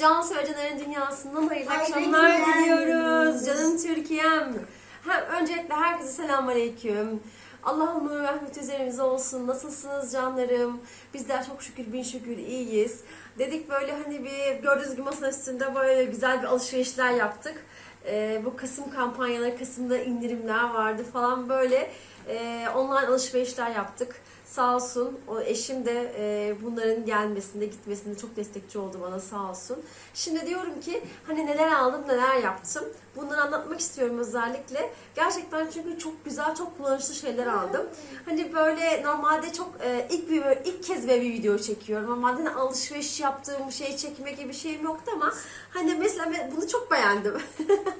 Can Söyleyicilerin dünyasından hayırlı Hayırlı akşamlar günler diliyoruz. Canım Türkiye'm. Hem öncelikle herkese selamünaleyküm. Allah'ın nuru ve rahmeti üzerinize olsun. Nasılsınız canlarım? Bizler çok şükür bin şükür iyiyiz. Dedik böyle hani bir gördüğünüz gibi masanın üstünde böyle güzel bir alışverişler yaptık. Ee, bu Kasım kampanyaları, Kasım'da indirimler vardı falan böyle e, online alışverişler yaptık. Sağ olsun o eşim de e, bunların gelmesinde gitmesinde çok destekçi oldu bana sağ olsun. Şimdi diyorum ki hani neler aldım neler yaptım. Bunları anlatmak istiyorum özellikle. Gerçekten çünkü çok güzel çok kullanışlı şeyler aldım. Hani böyle normalde çok e, ilk bir ilk kez böyle bir video çekiyorum. Normalde hani alışveriş yaptığım şey çekme gibi bir şeyim yoktu ama hani mesela bunu çok beğendim.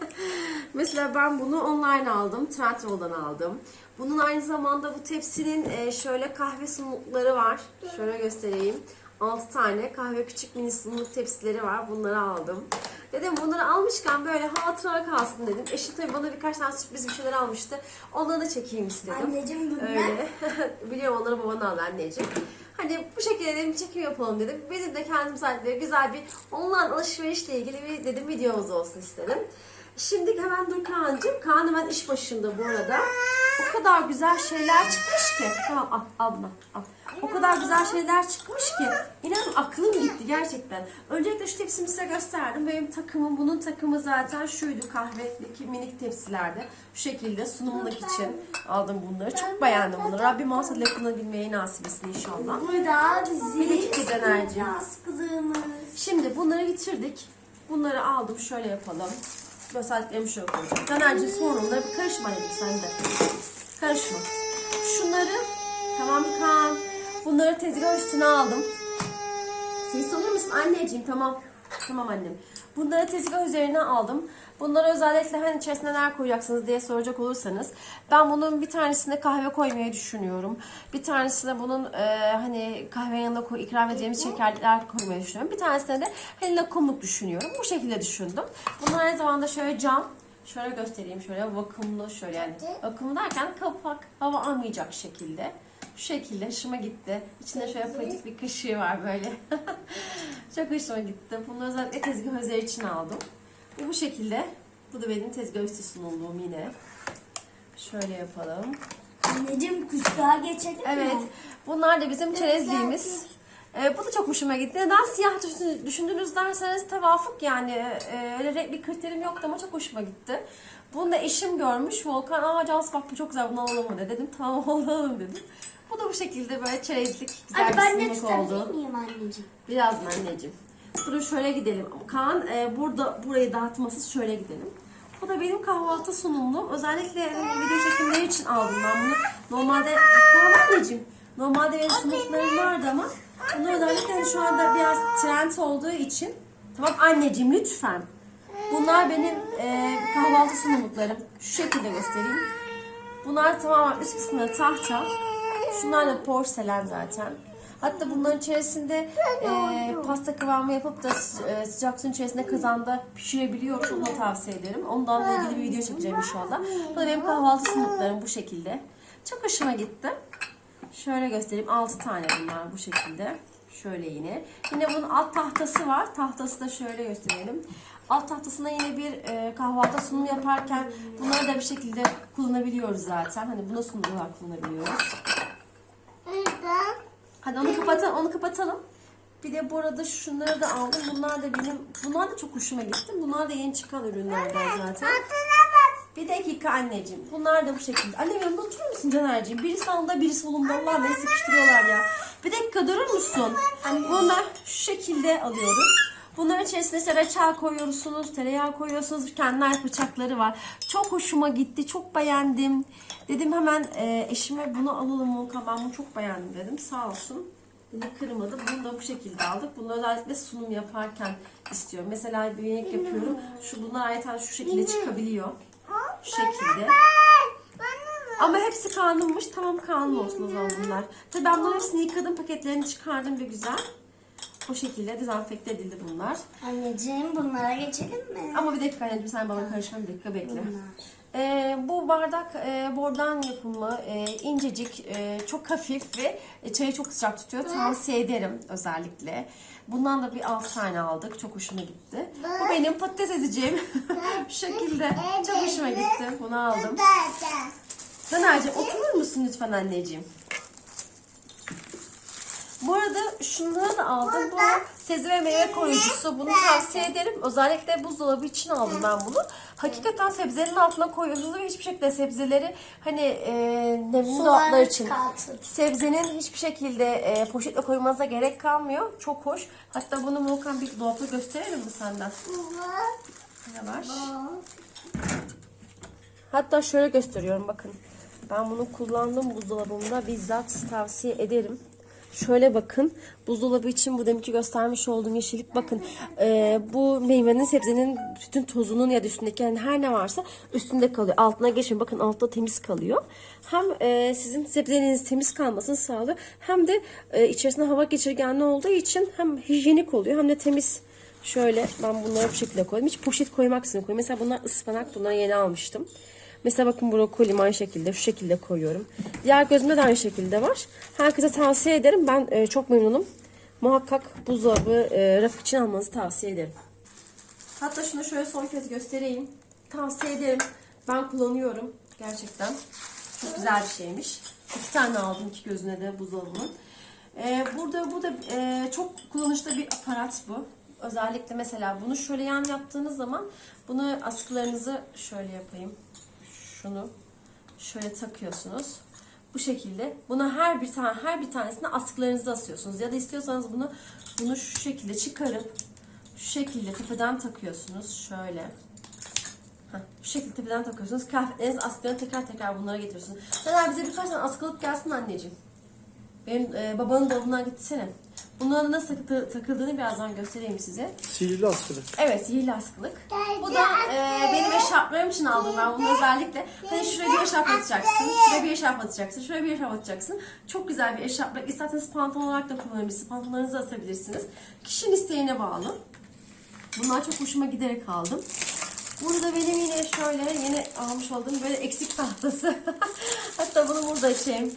mesela ben bunu online aldım. Trendyol'dan aldım. Bunun aynı zamanda bu tepsinin e, şöyle kahve sunumlukları var. Şöyle göstereyim. 6 tane kahve küçük mini sunumluk tepsileri var. Bunları aldım. Dedim bunları almışken böyle hatıra kalsın dedim. Eşim tabii bana birkaç tane sürpriz bir şeyler almıştı. Onları da çekeyim istedim. Anneciğim bunlar. Öyle. Biliyorum onları babana al anneciğim. Hani bu şekilde dedim çekim yapalım dedim. Benim de kendim zaten güzel bir online alışverişle ilgili bir dedim videomuz olsun istedim. Şimdi hemen dur Kaan'cığım. Kaan hemen iş başında bu arada. O kadar güzel şeyler çıkmış ki. Tamam al, bunu al. O kadar güzel şeyler çıkmış ki. İnanın aklım gitti gerçekten. Öncelikle şu tepsimi size gösterdim. Benim takımım, bunun takımı zaten şuydu kahvedeki minik tepsilerde. Şu şekilde sunumluk için aldım bunları. Çok beğendim bunları. Rabbim olsa dile kullanabilmeyi nasip etsin inşallah. Burada Bir bizim askılığımız. Şimdi bunları bitirdik. Bunları aldım. Şöyle yapalım. Gösterdiklerimi şöyle koyacağım. Caner'cim sonra onlara bir karışma dedim sen de. Karışma. Şunları tamam mı Kaan? Bunları tezgah üstüne aldım. Ses olur musun anneciğim? Tamam. Tamam annem. Bunları tezgah üzerine aldım. Bunları özellikle hani içerisine neler koyacaksınız diye soracak olursanız ben bunun bir tanesine kahve koymayı düşünüyorum. Bir tanesine bunun e, hani kahve yanında koy, ikram edeceğimiz şekerler koymayı düşünüyorum. Bir tanesine de hani lokumluk düşünüyorum. Bu şekilde düşündüm. Bunlar aynı zamanda şöyle cam. Şöyle göstereyim şöyle vakumlu şöyle yani. Vakumlu derken kapak hava almayacak şekilde. Şu şekilde hoşuma gitti. İçinde şöyle pratik bir kaşığı var böyle. Çok hoşuma gitti. Bunu özellikle tezgah üzeri için aldım. Bu bu şekilde. Bu da benim tezgah üstü sunumluğum yine. Şöyle yapalım. Anneciğim kuşluğa geçelim Evet. mi? Bunlar da bizim çerezliğimiz. Ee, bu da çok hoşuma gitti. Neden siyah düşün- düşündünüz derseniz tevafuk yani. Ee, öyle bir kriterim yoktu ama çok hoşuma gitti. Bunu da eşim görmüş. Volkan aa Cansu bak bu çok güzel bunu alalım mı dedi. Dedim tamam alalım dedim. Bu da bu şekilde böyle çerezlik güzel Anne ben bir de sunumluk tutabilir oldu. miyim anneciğim? Biraz mı anneciğim? Durun şöyle gidelim. Kaan e, burada burayı dağıtmasız şöyle gidelim. Bu da benim kahvaltı sunumluğum. Özellikle hani video çekimleri için aldım ben bunu. Normalde Kaan anneciğim. Normalde benim sunumlarım vardı ama bunu özellikle hani şu anda biraz trend olduğu için. Tamam anneciğim lütfen. Bunlar benim e, kahvaltı sunumluklarım. Şu şekilde göstereyim. Bunlar tamamen üst kısmında tahta. Şunlar da porselen zaten. Hatta bunların içerisinde e, pasta kıvamı yapıp da e, sıcak suyun içerisinde kazanda pişirebiliyoruz. Onu da tavsiye ederim. Ondan da ilgili bir video çekeceğim inşallah. Bu da benim kahvaltı sunumlarım bu şekilde. Çok hoşuma gitti. Şöyle göstereyim. 6 tane bunlar bu şekilde. Şöyle yine. Yine bunun alt tahtası var. Tahtası da şöyle gösterelim. Alt tahtasında yine bir e, kahvaltı sunumu yaparken bunları da bir şekilde kullanabiliyoruz zaten. Hani buna sunum olarak kullanabiliyoruz. Hadi onu kapatalım, onu kapatalım. Bir de bu arada şunları da aldım. Bunlar da benim, bunlar da çok hoşuma gitti. Bunlar da yeni çıkan ürünlerden zaten. Bir dakika anneciğim. Bunlar da bu şekilde. Annem yanında oturur musun Caner'ciğim? Biri sağında biri solunda. Allah beni sıkıştırıyorlar ya. Bir dakika durur musun? Bunlar şu şekilde alıyoruz. Bunların içerisine işte reçel koyuyorsunuz, tereyağı koyuyorsunuz. Kendine ait bıçakları var. Çok hoşuma gitti, çok beğendim. Dedim hemen e, eşime bunu alalım Volkan. Ben bunu çok beğendim dedim. Sağ olsun. Beni kırmadı. Bunu da bu şekilde aldık. Bunu özellikle sunum yaparken istiyorum. Mesela bir yemek yapıyorum. Şu bunlar ayrıca şu şekilde çıkabiliyor. Şu şekilde. Ama hepsi kanlıymış. Tamam kanlı olsun o zaman bunlar. Tabii ben bunların hepsini yıkadım. Paketlerini çıkardım bir güzel. O şekilde dezenfekte edildi bunlar. Anneciğim bunlara geçelim mi? Ama bir dakika anneciğim sen bana karışma bir dakika bekle. Bunlar. Ee, bu bardak e, bordan yapımı, e, incecik, e, çok hafif ve e, çayı çok sıcak tutuyor. Tavsiye ederim özellikle. Bundan da bir 6 tane aldık. Çok hoşuma gitti. Bu benim patates ezeceğim. Bu şekilde. Çok hoşuma gitti. Bunu aldım. Taner'cim oturur musun lütfen anneciğim? Bu arada şunları da aldım. Bu sebze ve meyve koruyucusu. Bunu tavsiye ederim. Özellikle buzdolabı için aldım ben bunu. Hakikaten sebzelerin altına koyuyorsunuz ve hiçbir şekilde sebzeleri hani e, nemli dolaplar için. kalsın. Sebzenin hiçbir şekilde e, poşetle koymanıza gerek kalmıyor. Çok hoş. Hatta bunu Volkan bir dolapta gösterelim mi senden? Yavaş. Hatta şöyle gösteriyorum bakın. Ben bunu kullandım buzdolabımda bizzat tavsiye ederim. Şöyle bakın buzdolabı için bu deminki göstermiş olduğum yeşillik bakın e, bu meyvenin sebzenin bütün tozunun ya da üstündeki yani her ne varsa üstünde kalıyor. Altına geçin bakın altta temiz kalıyor. Hem e, sizin sebzeleriniz temiz kalmasını sağlıyor hem de e, içerisinde hava geçirgenli olduğu için hem hijyenik oluyor hem de temiz Şöyle ben bunları bu şekilde koydum. Hiç poşet koymaksızın koyuyorum. Mesela bunlar ıspanak. Bunları yeni almıştım. Mesela bakın brokoli aynı şekilde şu şekilde koyuyorum. Diğer gözümde de aynı şekilde var. Herkese tavsiye ederim. Ben e, çok memnunum. Muhakkak buzdolabı e, raf için almanızı tavsiye ederim. Hatta şunu şöyle son kez göstereyim. Tavsiye ederim. Ben kullanıyorum. Gerçekten. Çok güzel bir şeymiş. İki tane aldım iki gözüne de buzdolabının. Ee, burada bu da e, çok kullanışlı bir aparat bu. Özellikle mesela bunu şöyle yan yaptığınız zaman bunu askılarınızı şöyle yapayım. Şunu şöyle takıyorsunuz. Bu şekilde. Bunu her bir tane her bir tanesine askılarınızı asıyorsunuz. Ya da istiyorsanız bunu bunu şu şekilde çıkarıp şu şekilde tepeden takıyorsunuz. Şöyle. Heh, şu şekilde tepeden takıyorsunuz. Kıyafetleriniz askılarını tekrar tekrar bunlara getiriyorsunuz. Neden bize birkaç tane askılık gelsin anneciğim. Benim e, babanın dolabından gitsene. Bunların nasıl takı- takıldığını birazdan göstereyim size. Sihirli askılık. Evet sihirli askılık. Bu da e, benim eşarplarım için aldım ben bunu özellikle. Hani şuraya bir eşarp atacaksın, şuraya bir eşarp atacaksın, şuraya bir eşarp atacaksın. Çok güzel bir eşarplık. İsterseniz pantolon olarak da kullanabilirsiniz. Pantolonlarınızı asabilirsiniz. Kişinin isteğine bağlı. Bunlar çok hoşuma giderek aldım. Burada benim yine şöyle yeni almış olduğum böyle eksik tahtası. Hatta bunu burada açayım.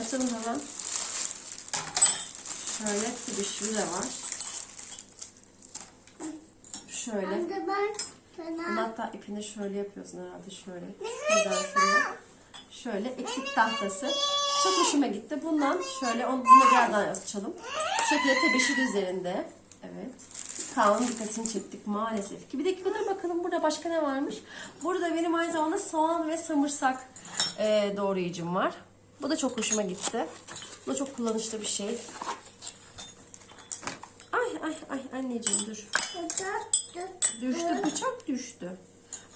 Açalım hemen. Şöyle bir şu da var. Şöyle. Bunu hatta ipini şöyle yapıyorsun herhalde şöyle. Şöyle eksik tahtası. Çok hoşuma gitti. Bundan şöyle onu, bunu birazdan açalım. Şekilde tebeşir üzerinde. Evet. Kaan'ın dikkatini çektik maalesef ki. Bir dakika dur bakalım burada başka ne varmış. Burada benim aynı zamanda soğan ve samırsak e, doğrayıcım var. Bu da çok hoşuma gitti. Bu da çok kullanışlı bir şey. Ay ay ay anneciğim dur. Düştü bıçak düştü.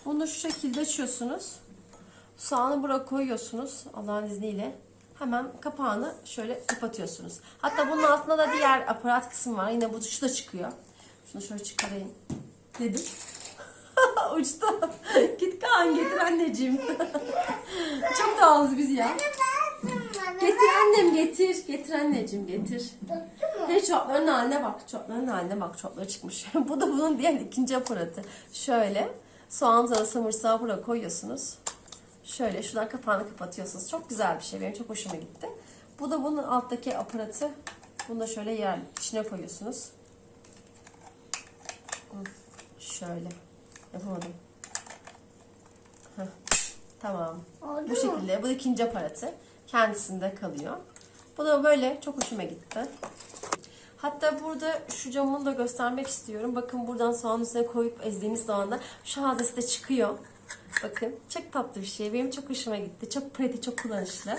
Bunu şu şekilde açıyorsunuz. Soğanı buraya koyuyorsunuz Allah'ın izniyle. Hemen kapağını şöyle kapatıyorsunuz. Hatta bunun altında da diğer aparat kısmı var. Yine bu şu da çıkıyor. Şunu şöyle çıkarayım. Dedim. Uçtu. Git Kaan getir anneciğim. Çok da az biz ya. Getir annem getir. Getir anneciğim getir. Hey çorapların haline bak. Çorapların haline bak. Çorapları çıkmış. Bu da bunun diğer ikinci aparatı. Şöyle soğan samırsağı buraya koyuyorsunuz. Şöyle şuradan kapağını kapatıyorsunuz. Çok güzel bir şey. Benim çok hoşuma gitti. Bu da bunun alttaki aparatı. Bunu da şöyle yer içine koyuyorsunuz. Şöyle. Yapamadım. Heh, Tamam. Oldu Bu mu? şekilde. Bu da ikinci aparatı. Kendisinde kalıyor. Bu da böyle çok hoşuma gitti. Hatta burada şu camını da göstermek istiyorum. Bakın buradan soğan üstüne koyup ezdiğiniz zaman da şu hazesi de çıkıyor. Bakın çok tatlı bir şey. Benim çok hoşuma gitti. Çok pratik, çok kullanışlı.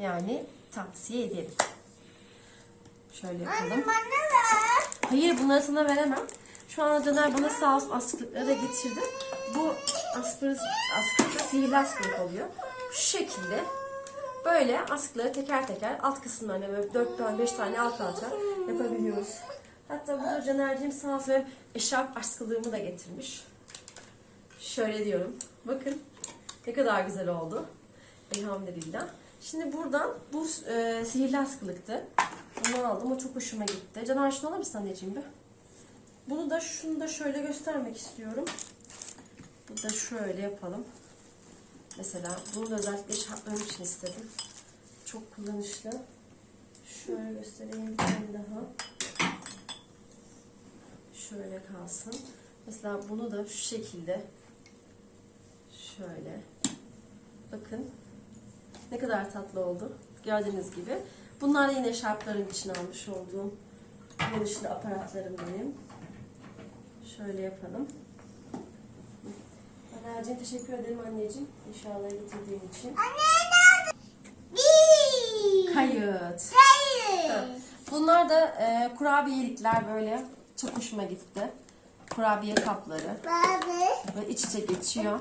Yani tavsiye ederim. Şöyle yapalım. Hayır bunları sana veremem. Şu an Caner bana sağ olsun askılıkları da getirdi. Bu askılık, askılık sihirli askılık oluyor. Şu şekilde böyle askıları teker teker alt kısımlarına böyle 4 tane 5 tane alt alta yapabiliyoruz. Hatta burada Caner'cim sağ olsun eşarp askılığımı da getirmiş. Şöyle diyorum. Bakın ne kadar güzel oldu. Elhamdülillah. Şimdi buradan bu e, sihirli askılıktı. Bunu aldım. O çok hoşuma gitti. Caner şunu alır mısın anneciğim bir? Bunu da şunu da şöyle göstermek istiyorum. Bu da şöyle yapalım. Mesela bunu da özellikle şartlarım için istedim. Çok kullanışlı. Şöyle göstereyim bir tane daha. Şöyle kalsın. Mesela bunu da şu şekilde şöyle bakın ne kadar tatlı oldu. Gördüğünüz gibi. Bunlar yine şarplarım için almış olduğum kullanışlı aparatlarım benim. Şöyle yapalım. Anacığım teşekkür ederim anneciğim. İnşallah getirdiğin için. Kayıt. Evet. Bunlar da e, kurabiyelikler böyle. Çok hoşuma gitti. Kurabiye kapları. Böyle iç içe geçiyor.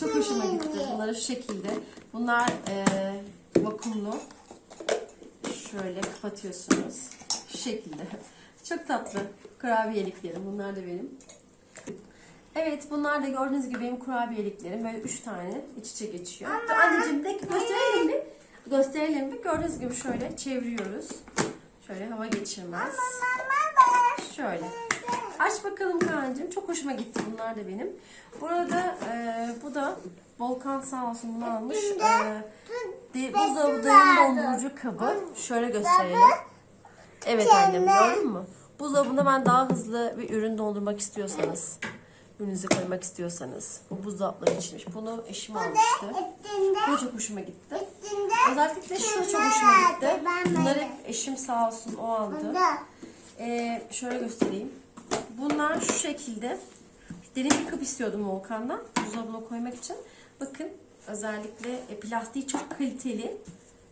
Çok hoşuma gitti. Bunları şu şekilde. Bunlar e, vakumlu. Şöyle kapatıyorsunuz. Şu şekilde. Çok tatlı. Kurabiyeliklerim. Bunlar da benim. Evet bunlar da gördüğünüz gibi benim kurabiyeliklerim. Böyle üç tane iç içe geçiyor. Dur Anneciğim de gösterelim bir. Gösterelim bir. Gördüğünüz gibi şöyle çeviriyoruz. Şöyle hava geçirmez. Şöyle. Aç bakalım Kaan'cığım. Çok hoşuma gitti bunlar da benim. Burada e, bu da Volkan sağ olsun bunu almış. E, de, buzdolabı dayım dondurucu kabı. Şöyle gösterelim. Evet annem gördün mü? Buzdolabında ben daha hızlı bir ürün dondurmak istiyorsanız, ürününüzü koymak istiyorsanız. Bu buzdolapları içinmiş. Bunu eşim almıştı. Bu çok hoşuma gitti. Özellikle şu çok hoşuma gitti. Bunları eşim sağ olsun o aldı. Ee, şöyle göstereyim. Bunlar şu şekilde. Derin bir kap istiyordum Volkan'dan. Buzdolabına koymak için. Bakın özellikle e, plastiği çok kaliteli.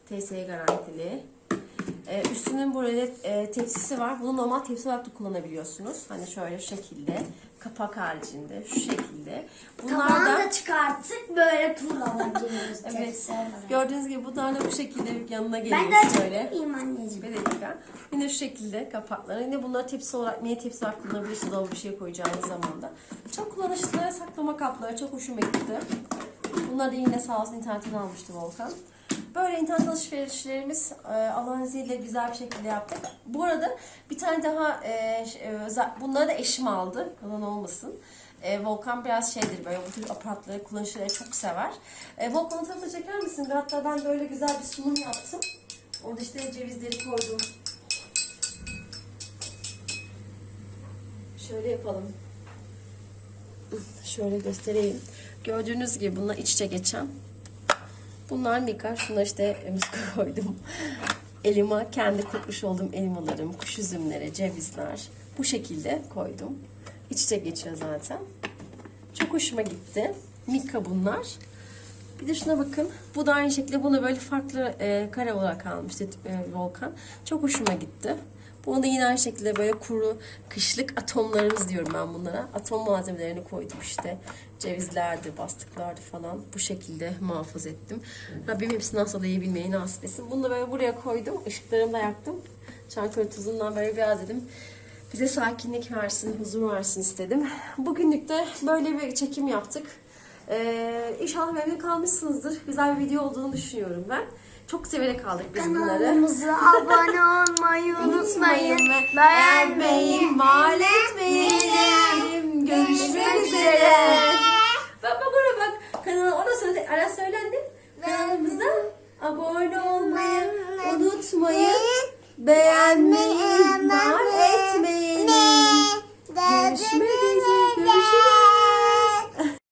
TSE garantili. Ee, üstünün böyle e, tepsisi var. Bunu normal tepsi olarak da kullanabiliyorsunuz. Hani şöyle şekilde. Kapak haricinde. Şu şekilde. Bunlar Tabağını da çıkarttık böyle turlamalıyız. Evet. Gördüğünüz gibi bunlar da bu şekilde yanına geliyor Ben de şöyle. anneciğim? Bir dakika. Yine şu şekilde kapakları. Yine bunları tepsi olarak, mini tepsi olarak kullanabilirsiniz. Dolaba bir şey koyacağınız zaman da. Çok kullanışlı saklama kapları. Çok hoşuma gitti. Bunları da yine sağ olsun internetten almıştı Volkan. Böyle internet alışverişlerimiz e, Allah'ın izniyle güzel bir şekilde yaptık. Bu arada bir tane daha e, e, bunları da eşim aldı. Yalan olmasın. Volkan biraz şeydir böyle bu tür aparatları, kullanışları çok sever. E, Volkan'ın tarafına çeker misin? Hatta ben böyle güzel bir sunum yaptım. Orada işte cevizleri koydum. Şöyle yapalım. Şöyle göstereyim. Gördüğünüz gibi bunlar iç içe geçen. Bunlar mika. Şunlar işte muska koydum. Elima kendi kurutmuş olduğum elmalarım, kuş üzümleri, cevizler. Bu şekilde koydum. İç içe geçiyor zaten. Çok hoşuma gitti. Mika bunlar. Bir de şuna bakın. Bu da aynı şekilde bunu böyle farklı e, kare olarak almıştı e, Volkan. Çok hoşuma gitti. Bunu da yine aynı şekilde böyle kuru kışlık atomlarımız diyorum ben bunlara. Atom malzemelerini koydum işte. Cevizlerdi, bastıklardı falan. Bu şekilde muhafaza ettim. Rabbim hepsini nasıl yiyebilmeyi nasip etsin. Bunu da böyle buraya koydum. Işıklarımı da yaktım. Çankırı tuzundan böyle biraz dedim. Bize sakinlik versin, huzur versin istedim. Bugünlük de böyle bir çekim yaptık. Ee, inşallah memnun kalmışsınızdır. Güzel bir video olduğunu düşünüyorum ben. Çok severek aldık biz bunları. Kanalımıza abone olmayı unutmayın. Beğenmeyi, mal etmeyin. Görüşmek üzere. Bak bak ona bak. Kanala ona sonra ara söylendi. Kanalımıza abone olmayı unutmayın. Beğenmeyi, mal etmeyin. Görüşmek üzere.